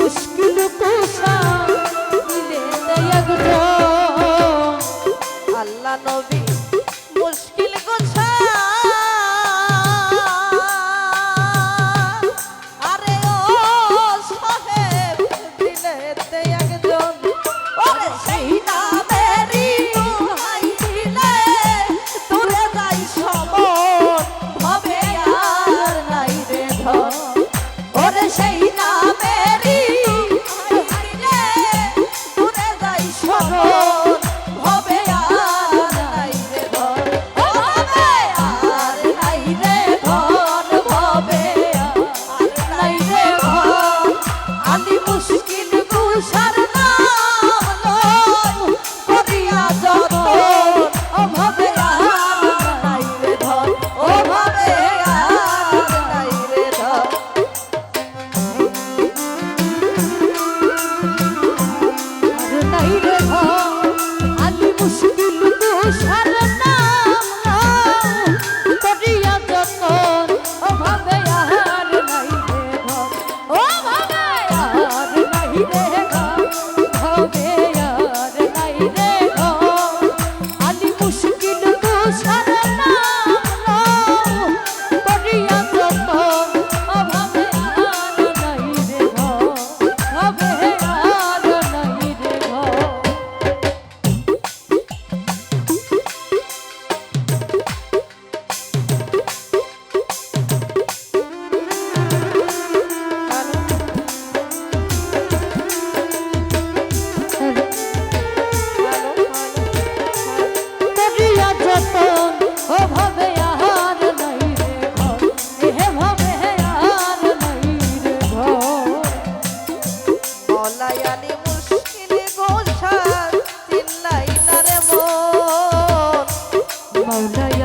মুশকিল কোষা দিলে দয়াগ্র আল্লাহ নবী মলায়ালি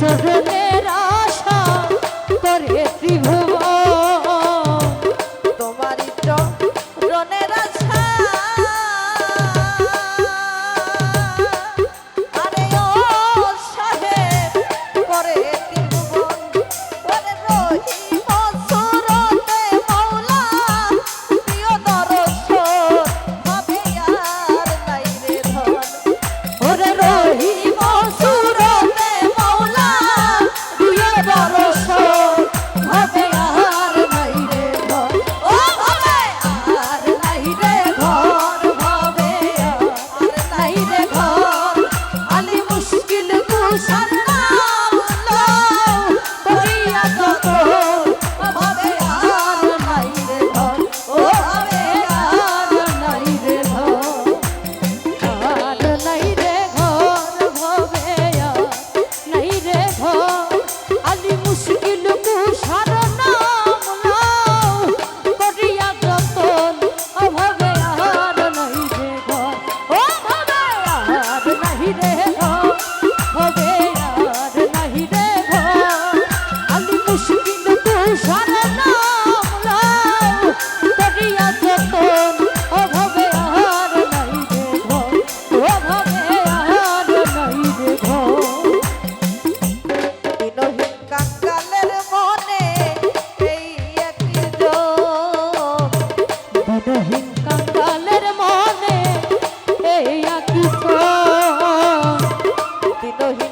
চরণে 对